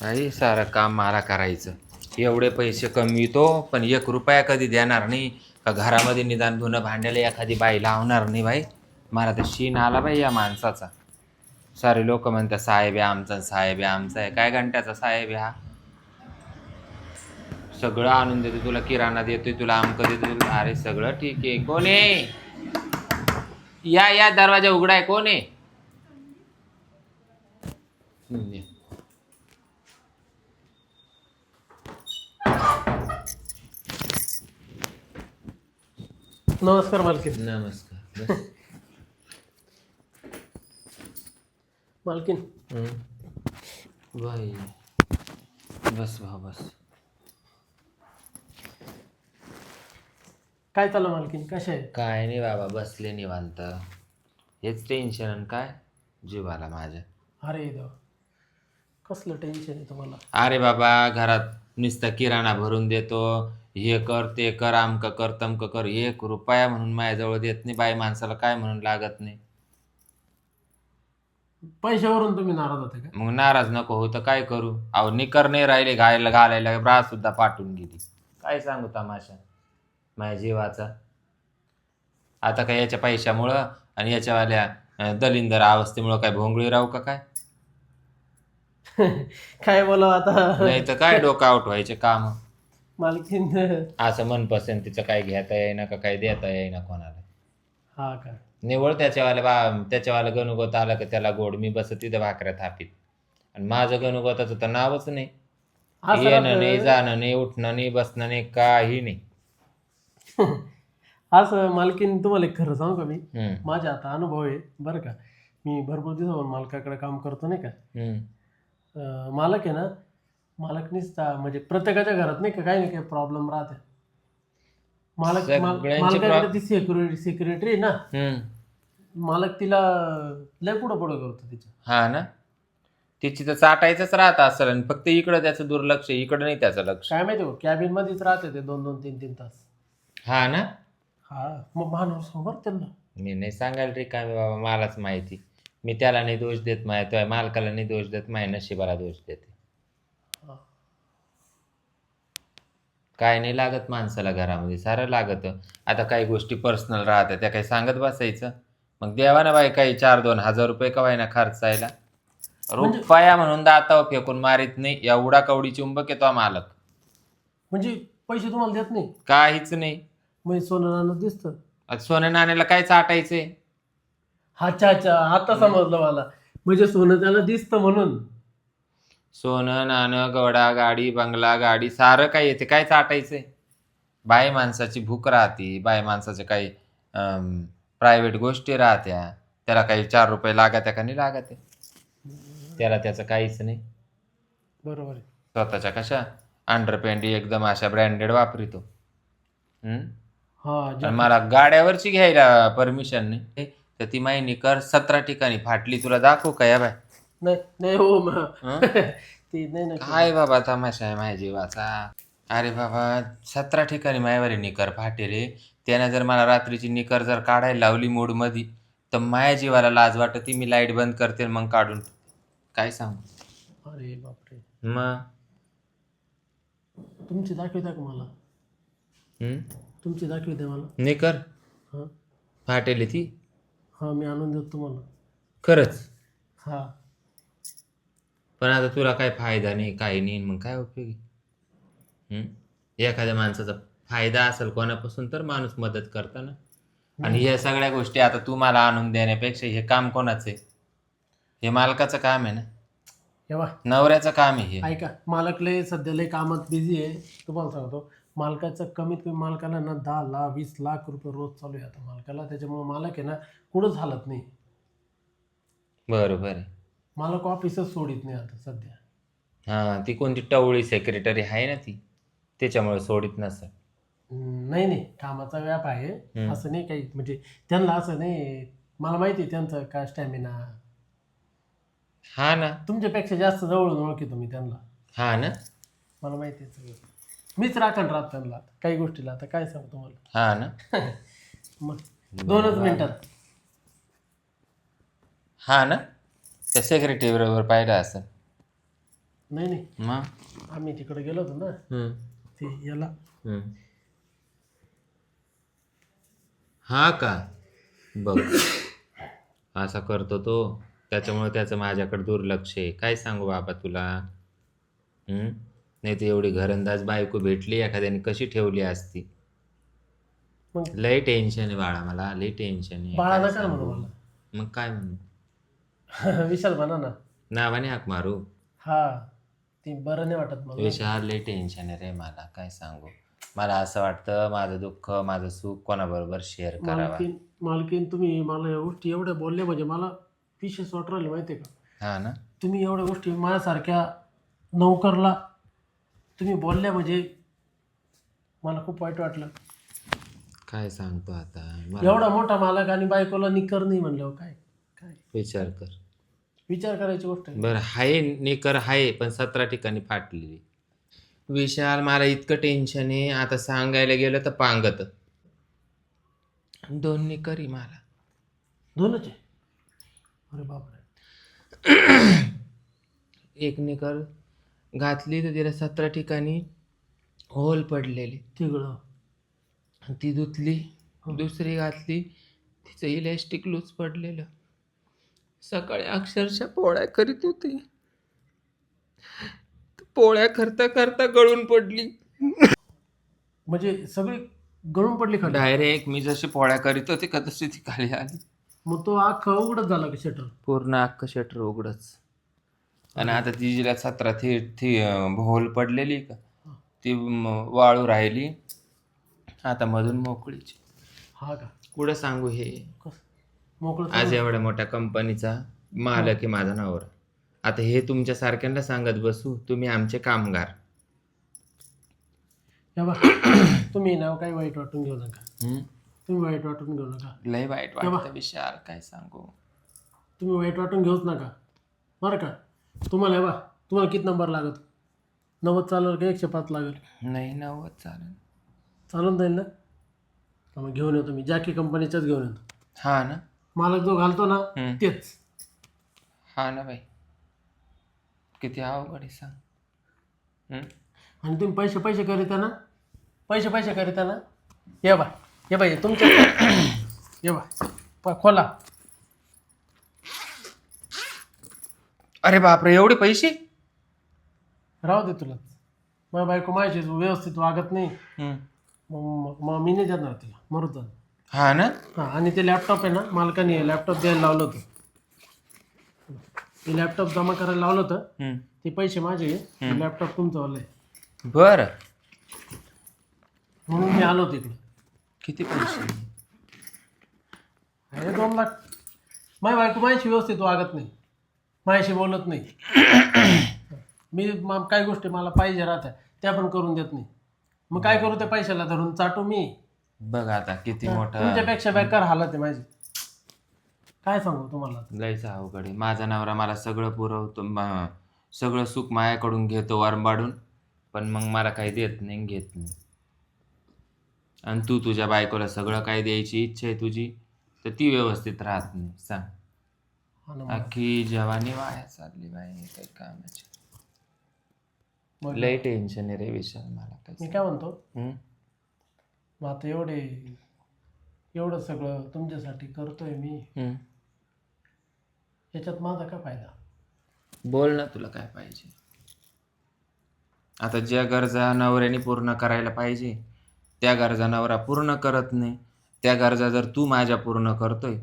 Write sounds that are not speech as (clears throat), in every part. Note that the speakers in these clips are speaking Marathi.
आई सारं काम मला करायचं. एवढे पैसे कमवितो पण एक रुपया कधी देणार नाही. का घरामध्ये निदान धुणं भांड्याला एखादी बाई लावणार नाही भाई मला तर शीन आला बाई या माणसाचा. सारे लोक म्हणतात साहेब आहे आमचा साहेब आहे आमचा आहे. काय घंट्याचा साहेब हा सगळं आणून देतो तुला किराणा देतोय तुला आमक देतो तुला. अरे सगळं ठीक आहे. कोण आहे? या या दरवाजा उघडाय कोण आहे? नमस्कार मालकीन. नमस्कार. बस. मालकीन. हम्म. बाई बस भाऊ बस. काय चाललं मालकीन? कशा आहे काय नाही बाबा बसले निवांत. हेच टेन्शन आणि काय? जीवाला माझ्या अरे देवा. कसलं टेन्शन आहे तुम्हाला? अरे बाबा घरात नुसतं किराणा भरून देतो हे कर ते कर आमक कर तमक कर. एक रुपया म्हणून माझ्याजवळ देत नाही बाई माणसाला काय म्हणून लागत नाही. पैशावरून तुम्ही नाराज होते का? मग नाराज नको हो तर काय करू? अहो निकर नाही राहिले घालायला घालायला ब्रा सुद्धा पाठवून गेली. काय सांगू तमाशा? माझ्या जीवाचा. आता काय याच्या पैशामुळं आणि याच्यावाल्या दलिंदर अवस्थेमुळं काय भोंगळी राहू का काय? (laughs) काय बोलावं आता? नाही तर काय डोकं आउट व्हायचे काम? मालकीन. असं मनपसंतीचं काय घेता येईना का काय देता येईना कोणाला? हा का? निवळ त्याच्यावाल्या बा त्याच्यावाला गणुगोत आला का त्याला गोड मी बसत तिथं भाकऱ्या थापीत. आणि माझं गणुगोताचं तर नावच नाही. असं येणं राहतं. नाही जाणं नाही उठणं नाही बसणं नाही काही नाही. (laughs) असं मालकीन तुम्हाला एक खरं सांगू का मी? हम्म, माझा आता अनुभव आहे बरं का? मी भरपूर दिवसावर मालकाकडे काम करतो नाही का? हम्म. अं, मालक आहे ना मालक निसता म्हणजे प्रत्येकाच्या घरात नाही का काही नाही काही प्रॉब्लेम राहते. मालक माल- सगळ्यांचे मालकाकडे ती सेक्युरिटी सेक्रेटरी ना. हम्म. मालक तिला लय पुढं पुढं करतो तिच्या हा ना. तिची तर चाटायचंच राहत असेल आणि फक्त इकडं त्याचं दुर्लक्ष इकडं नाही त्याचं लक्ष. काय माहिती हो कॅबिन मध्येच राहते ते दोन दोन तीन तीन तास. हा ना. हा मग मानव समोर त्यांना. मी नाही सांगायला रिकामी बाबा मलाच माहिती. मी त्याला नाही दोष देत माय तो मालकाला नाही दोष देत माय नशिबाला दोष देते. काय नाही लागत माणसाला घरामध्ये सारं लागत. आता काही गोष्टी पर्सनल राहतात त्या काही सांगत बसायचं. मग द्यावा ना बाई काही चार दोन हजार रुपये का ना खर्चायला? म्हणजे- रुपया म्हणून दाताव फेकून मारित नाही एवढा कवडी चुंबक येतो हा मालक. म्हणजे पैसे तुम्हाला देत नाही? काहीच नाही. मग सोनं नाणं दिसतं. आता सोन्या नाण्याला काय चाटायचंय? अच्छा अच्छा आता समजलं मला. म्हणजे सोनं त्याला दिसतं म्हणून. सोनं नाणं गवडा गाडी बंगला गाडी सारं काय येते? काय चाटायचंय बाय माणसाची भूक राहते बाय माणसाच्या काही प्रायव्हेट गोष्टी राहत्या त्याला काही चार रुपये लागत्या का नाही लागत्या? त्याला त्याचं काहीच नाही. बरोबर आहे. स्वतःच्या कशा? अंडरपॅन्ट एकदम अशा ब्रँडेड वापरितो. हम्म? हा आणि मला गाड्यावरची घ्यायला परमिशन नाही. तर ती माहिनी कर सतरा ठिकाणी फाटली तुला दाखवू का या बाय नाही नाही हो म- हं? (laughs) ते नाही नाही काय बाबा तमाशा आहे माझ्या जीवाचा. अरे बाबा सतरा ठिकाणी मायावारी निकर फाटेले त्यानं जर मला रात्रीची निकर जर काढायला लावली मूडमध्ये तर माया जीवाला लाज वाटते मी लाइट बंद करते आणि मग काढून काय सांगू? अरे बापरे. मग तुमची दाखवता का मला? तुमची दाखवते मला. निकर? हा? फाटेली ती? हा मी आणून देतो तुम्हाला. खरंच? हा. पण आता तुला काय फायदा नाही काही नाही मग काय उपयोगी? हम्म? एखाद्या माणसाचा फायदा असेल कोणापासून तर माणूस मदत करतो ना आणि या सगळ्या गोष्टी आता तू मला आणून देण्यापेक्षा हे काम कोणाचं आहे? हे मालकाचं काम आहे ना? हे नवऱ्याचं काम आहे हे. ऐका मालक लय सध्या लय कामात बिझी आहे. तुम्हाला सांगतो मालकाचं कमीत कमी मालकाला ना दहा लाख वीस लाख रुपये रोज चालू आहे आता मालकाला. त्याच्यामुळे मालक आहे ना कुठंच हालत नाही. बरोबर आहे. मालक ऑफिसच सोडित नाही आता सध्या? हां ती कोणती टवळी सेक्रेटरी आहे ना ती त्याच्यामुळे सोडित नसेल. हम्म, नाही नाही कामाचा व्याप आहे. हम्म. असं नाही काही म्हणजे त्यांना असं नाही मला माहिती आहे त्यांचं काय स्टॅमिना हा ना. तुमच्यापेक्षा जास्त जवळून ओळखी तुम्ही त्यांना. हा ना. मला माहिती आहे सगळं. मीच राखण राहत त्यांना आता काही गोष्टीला आता काय सांगू तुम्हाला? हा ना. (laughs) मग दोनच मिनिटात हा ना. त्या सेक्रेटरी बरोबर पाहिलं असं नाही नाही. मग? आम्ही तिकडे गेलो होतो ना हम्म, ते याला. हम्म. हा का? बघ. असा करतो तो. त्याच्यामुळे त्याचं माझ्याकडे दुर्लक्ष आहे. काय सांगू बाबा तुला? हम्म? नाही तर एवढी घरंदाज बायको भेटली एखाद्याने कशी ठेवली असती? मग? लय टेन्शन आहे बाळा मला. लय टेन्शन आहे. बाळा काय नका म्हणू सांगू? मला. मग काय म्हणू? (laughs) विशाल म्हणा ना. नावाने हाक मारू? हा ती बरं नाही वाटत मला. विशाल लय टेन्शन आहे रे मला. काय सांगू? मला असं वाटतं माझं दुःख माझं सुख कोणाबरोबर शेअर करावं? मालकीन मालकीन तुम्ही मला या गोष्टी एवढ्या बोलल्या म्हणजे मला विशेष वाटू राहिले माहिती आहे का? हा ना. तुम्ही एवढ्या गोष्टी माझ्यासारख्या नौकरला तुम्ही बोलल्या म्हणजे मला खूप वाईट वाटलं. काय सांगतो आता? मला एवढा मोठा मालक आणि बायकोला निकर नाही म्हणल्यावर काय काय? विचार कर. विचार करायची गोष्ट आहे. बरं हाय निकर हाय पण सतरा ठिकाणी फाटलेली. विशाल मला इतकं टेन्शन आहे. आता सांगायला गेलं तर पांगत. दोन निकरी मला. दोनच आहे? अरे बापरे. (clears throat) एक निकर घातली तर तिला सतरा ठिकाणी होल पडलेले. तिकडं. आणि ती धुतली. दुसरी घातली. तिचं इलॅस्टिक लूज पडलेलं. सकाळी अक्षरशः पोळ्या करीत होती. पोळ्या करता करता गळून पडली. म्हणजे सगळी गळून पडली खाली? डायरेक्ट मी जशी पोळ्या करीत होते का तशी ती खाली आली. मग तो अख्खा उघडच झाला का शटर पूर्ण अख्खं शटर उघडच. आणि आता ती जिला सतरा ती ती अं, होल पडलेली का ती वाळू राहिली. आता मधून मोकळीची. हा का? कुठं सांगू हे? कस? मोकळं आज एवढ्या मोठ्या कंपनीचा मालक आहे माझा नवरा आता हे तुमच्या सारख्यांना सांगत बसू तुम्ही आमचे कामगार. हे बा (coughs) तुम्ही ना काही वाईट वाटून घेऊ नका. हम्म? तुम्ही वाईट वाटून घेऊ नका. लय वाईट वाटतं विशाल काय सांगू? तुम्ही वाईट वाटून घेऊच नका. बरं का? तुम्हाला हे बा तुम्हाला किती नंबर लागत? नव्वद चालेल का एकशे पाच लागेल? नाही नव्वद चालेल. चालून जाईल ना? मग घेऊन येतो मी जॅकी कंपनीच्याच घेऊन येतो हा ना? मालक जो घालतो ना हम्म. तेच हा ना बाई किती अवघड आहे सांग हम्म? आणि तुम्ही पैसे पैसे करीता ना पैसे पैसे करीता ना ये बा ये बाई तुमच्या (coughs) ये बा प- खोला अरे बापरे एवढे पैसे राहू दे तुला माझ्या बायको माझी व्यवस्थित वागत नाही हम्म. मग मग मी नाही देणार तिला मरूत जाणार. हा ना? हां आणि ते लॅपटॉप आहे ना मालकाने लॅपटॉप द्यायला लावलं होतं. ते लॅपटॉप जमा करायला लावलं होतं. ते पैसे माझे लॅपटॉप तुमचं वालं आहे बरं. म्हणून मी आलो तिकडे किती पैसे? अरे दोन लाख. माझी बायको माझ्याशी व्यवस्थित वागत नाही. माझ्याशी बोलत नाही. (coughs) मी म- काही गोष्टी मला पाहिजे राहत्या त्या पण करून देत नाही. मग काय करू त्या पैशाला धरून? चाटू मी. बघ आता किती मोठा तुमच्यापेक्षा बेकार हालत आहे माझी. काय सांगू तुम्हाला? लयच अवघड आहे. माझा नवरा मला सगळं पुरवतो म- सगळं सुख मायाकडून घेतो वारंबाडून पण मग मला काही देत नाही घेत नाही. आणि तू तुझ्या बायकोला सगळं काही द्यायची इच्छा आहे तुझी तर ती व्यवस्थित राहत नाही. सांग. हा ना. अख्खी जवानी वाया चालली बाई काही कामाची. मग लय टेन्शन आहे रे विशाल मला मी काय काय म्हणतो? मग आता एवढे एवढं सगळं तुमच्यासाठी करतोय मी. हम्म. याच्यात माझा काय फायदा? बोल ना तुला काय पाहिजे. आता ज्या गरजा नवऱ्याने पूर्ण करायला पाहिजे त्या गरजा नवरा पूर्ण करत नाही. त्या गरजा जर तू माझ्या पूर्ण करतोय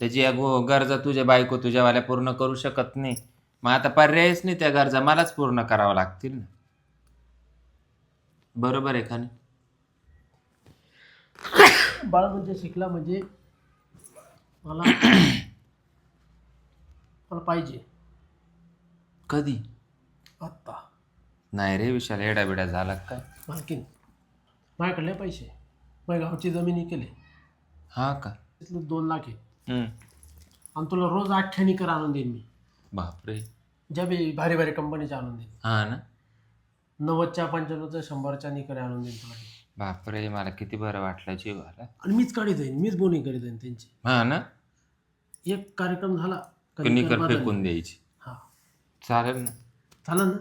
तर ज्या गो गरजा तुझ्या बायको तुझ्यावाल्या पूर्ण करू शकत नाही. मग आता पर्यायच नाही त्या गरजा मलाच पूर्ण करावं लागतील ना. बरोबर आहे का नाही? बाळ म्हणजे शिकला म्हणजे मला मला पाहिजे. कधी? आत्ता. नाही रे विशाल एडा बिडा झाला का काय? मालकीन माझ्याकडले पैसे. माझ्या गावची जमिनी केले. हा का? तिथलं दोन लाख आहे. हम्म. आणि तुला रोज आठ्यानी कर आणून देईन मी. बापरे. ज्या बी भारी भारी कंपनीच्या आणून देईन. हा ना? नव्वदच्या पंच्याण्णवच्या शंभरच्या निकरे आणून देईन तुला. बापरे मला किती बरं वाटलं जीवाला आणि मीच काढी जाईन मीच बोनी करीत जाईन त्यांची. हा ना? एक कार्यक्रम झाला का की निकर निकर बदलली. फेकून द्यायची. हा. चालेल ना. चालेल ना?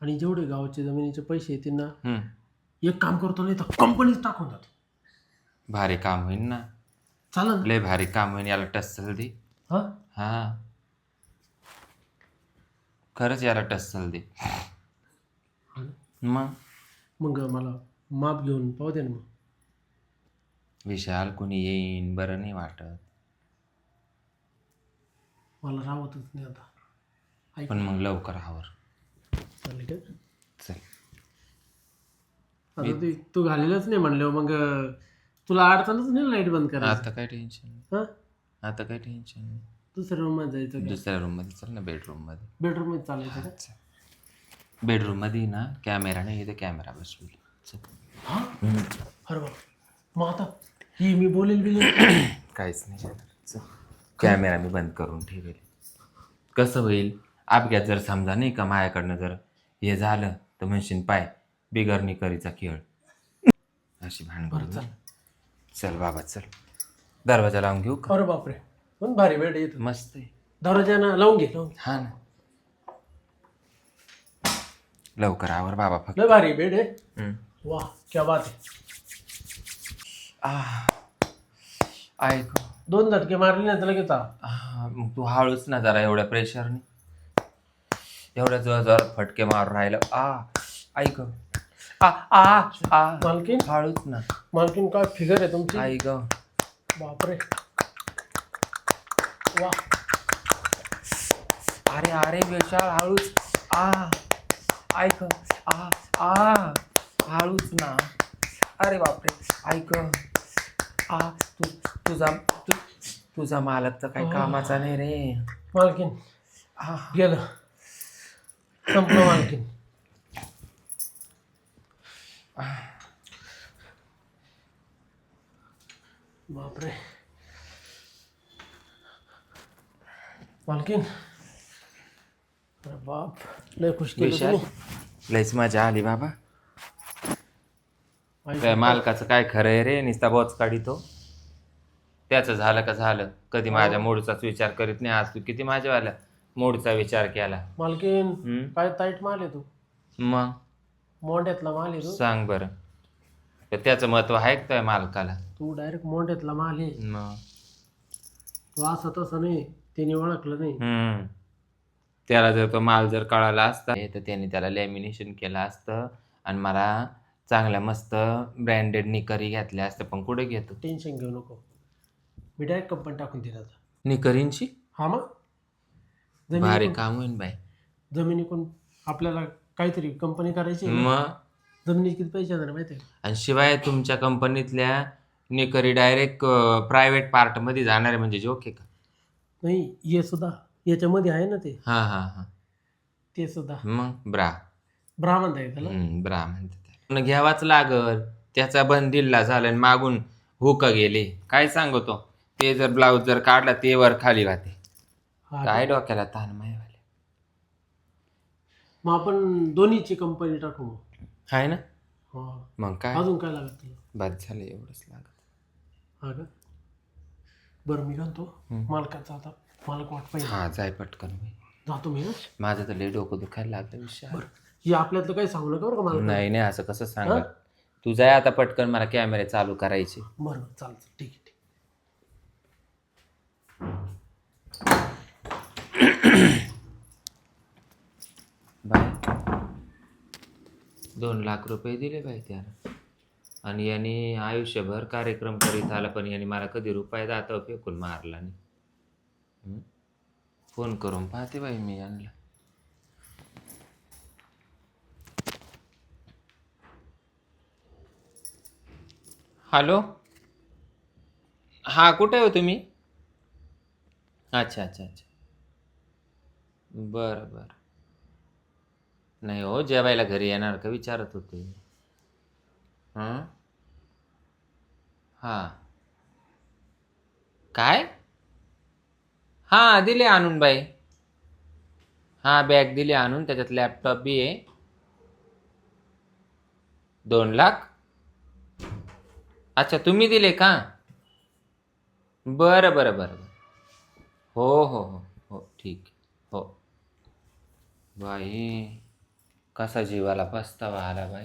आणि जेवढे गावाचे जमिनीचे पैसे येतील ना हम्म. एक काम करतो नाही तर कंपनीच टाकून जातो भारी काम होईल ना. चालेल ना? लय भारी काम होईल याला टस्सल दे. हा? हा. खरंच याला टस्सल दे. हा ना? मग? मग मला माप घेऊन पाहू दे ना मग. विशाल कोणी येईन बरं नाही वाटत. मला राहतच नाही आता. पण मग लवकर आवर चालेल का? चल. आता तू तू घालेलच नाही म्हणल्यावर मग अं, तुला अडचणच नाही लाइट बंद करायचं आता काय टेन्शन नाही हा? आता काय टेन्शन नाही दुसऱ्या रूममध्ये जायचं का? दुसऱ्या रूममध्ये चल ना बेडरूममध्ये. बेडरूममध्ये चालायचं का? मध्ये ना कॅमेरा नाही इथे कॅमेरा बसवली. चल. हा. अरे वा मग आता ही मी बोलेल बिलेल? (coughs) काहीच नाही होणार. चल. कॅमेरा मी बंद करून ठेवेल. कसं होईल? अपघात जर समजा नाही का माझ्याकडनं जर हे झालं तर म्हणशील पाय बिगरणी करीचा खेळ. अशी भानगड चल. चल बाबा चल. दरवाजा लावून घेऊ का? अरे बापरे. पण भारी बेड येतो. मस्त आहे. दरवाजा ना लावून घे लावून घे. हा ना. लवकर आवर बाबा फक्त. लय भारी बेड आहे. हम्म. वा क्या बात आहे. आह. ऐक. दोन झटके मारले नाही तर लगेच आ. हा, मग तू हळूच ना जरा एवढ्या प्रेशरने एवढ्या जवळ जवळ फटके मारून राहिलं. आ ऐक. आ आ आ. मालकीन? हळूच ना. मालकीन काय फिगर आहे तुमची? ऐक. बापरे. वा. अरे अरे विशाल हळूच. आ ऐक. आ आ हळूच ना. अरे बापरे. ऐक. आ तू तुझा तू तुझा मालक तर काही कामाचा नाही रे. मालकीन. आ. गेलं. संपलं मालकीन. बापरे. मालकीन. अरे बाप लय खुश केलं विशाल तुम्ही. लयच मजा आली बाबा त्या मालकाचं काय खरं आहे रे निस्ता बोच काढितो त्याचं झालं का झालं कधी माझ्या मूडचाच विचार करीत नाही आज तू किती माझ्यावाल्या मूडचा विचार केला मालकीन हम्म? काय ताईट माल आहे तू मग मोंड्यातला माल आहे तू सांग बरं तर त्याचं महत्त्व आहे का त्या मालकाला तू डायरेक्ट मोंड्यातला माल आहे मग तू असं तसं नाही त्याने ओळखलं नाही हम्म. त्याला जर तो माल जर कळाला असता तर त्याने त्याला लॅमिनेशन केलं असतं आणि मला चांगल्या मस्त ब्रँडेड निकरी घेतल्या असत्या. पण कुठे घेतो? टेन्शन घेऊ नको. मी डायरेक्ट कंपनी टाकून दिला आता निकरींची? हा मग? भारी जमिनी काम होईन बाई. जमिनीकडून आपल्याला काहीतरी कंपनी करायची आहे. मग? जमिनीत किती पैसे येणार माहिती आहे आणि शिवाय तुमच्या कंपनीतल्या निकरी डायरेक्ट प्रायव्हेट पार्टमध्ये जाणार आहे म्हणजे जोक आहे का? नाही हे सुद्धा. याच्यामध्ये आहे ना ते? हां हां हां. ते सुद्धा. मग ब्रा. ब्राह्मण आहे त्याला? हम्म, ब्रा म्हणते त्याला. पण घ्यावाच लागल. त्याचा बंदिल्ला झाला आणि मागून हुक गेले. काय सांगतो? ते जर ब्लाऊज जर काढला ते वर खाली राहते. हा काय डोक्याला ताण मायवाले मग आपण दोन्हीची कंपनी टाकू मग. आहे ना? हा. मग काय? अजून काय लागत तुला? बरं झालं एवढंच लागत. हा का? बरं मी घालतो. हम्म. मालकाचा आता. मालक वाट पाहिजे? हा जाय पटकन बाई. जातो मी हं? माझं तर लय डोकं दुखायला लागलं विषय बरं. हे आपल्यातलं काही सांगू नका बरं का मला? नाही नाही असं कसं सांगा? तू जाय आता पटकन मला कॅमेरे चालू करायचे. बरं बरं चालतं ठीक आहे ठीक. बाय. दोन लाख रुपये दिले बाई त्याला आणि यांनी आयुष्यभर कार्यक्रम करीत आला पण यांनी मला कधी रुपये दाता फेकून मारला नाही? फोन करून पाहते बाई मी यांना. हॅलो? हा कुठे हो तुम्ही? अच्छा अच्छा अच्छा. बरं बरं. नाही हो जेवायला घरी येणार का विचारत होते. हां? हां. काय? हां दिले आणून बाई हां बॅग दिली आणून त्याच्यात लॅपटॉप बी आहे. दोन लाख. अच्छा तुम्ही दिले का? बरं बरं बरं बरं. हो हो हो हो ठीक. आहे. हो. बाई कसा जीवाला पस्तावा आला बाई.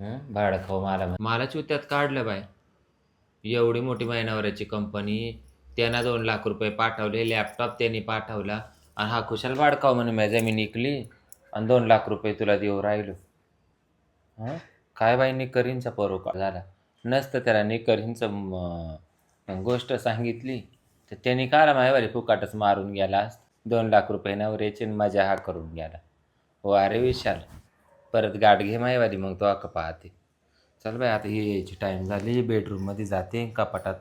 हं भाडं खाऊ मला मला चुत्यात काढलं बाई. एवढी मोठी महिनावऱ्याची कंपनी त्यांना दोन लाख रुपये पाठवले लॅपटॉप त्यांनी पाठवला. आणि हा खुशाल बाडकाव म्हणे मी जमीन इकली आणि दोन लाख रुपये तुला देऊ राहिलो. हां? काय बाई करीनचा परोका झाला? नसतं त्याला निकरींचं गोष्ट सांगितली. तर त्यांनी काला मायवारी फुकाटच मारून गेला दोन लाख रुपये नवऱ्याची मजा हा करून गेला. हो अरे विशाल परत गाठ घे मायवारी मग तो अका पाहते. चल बाई आता ही यायची टाईम झाली. बेडरूममध्ये जाते कपाटात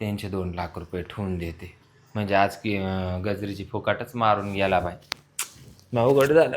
त्यांचे दोन लाख रुपये ठेवून देते. म्हणजे आज की गजरीची फुकाटच मारून गेला बाय मग उघड झालं.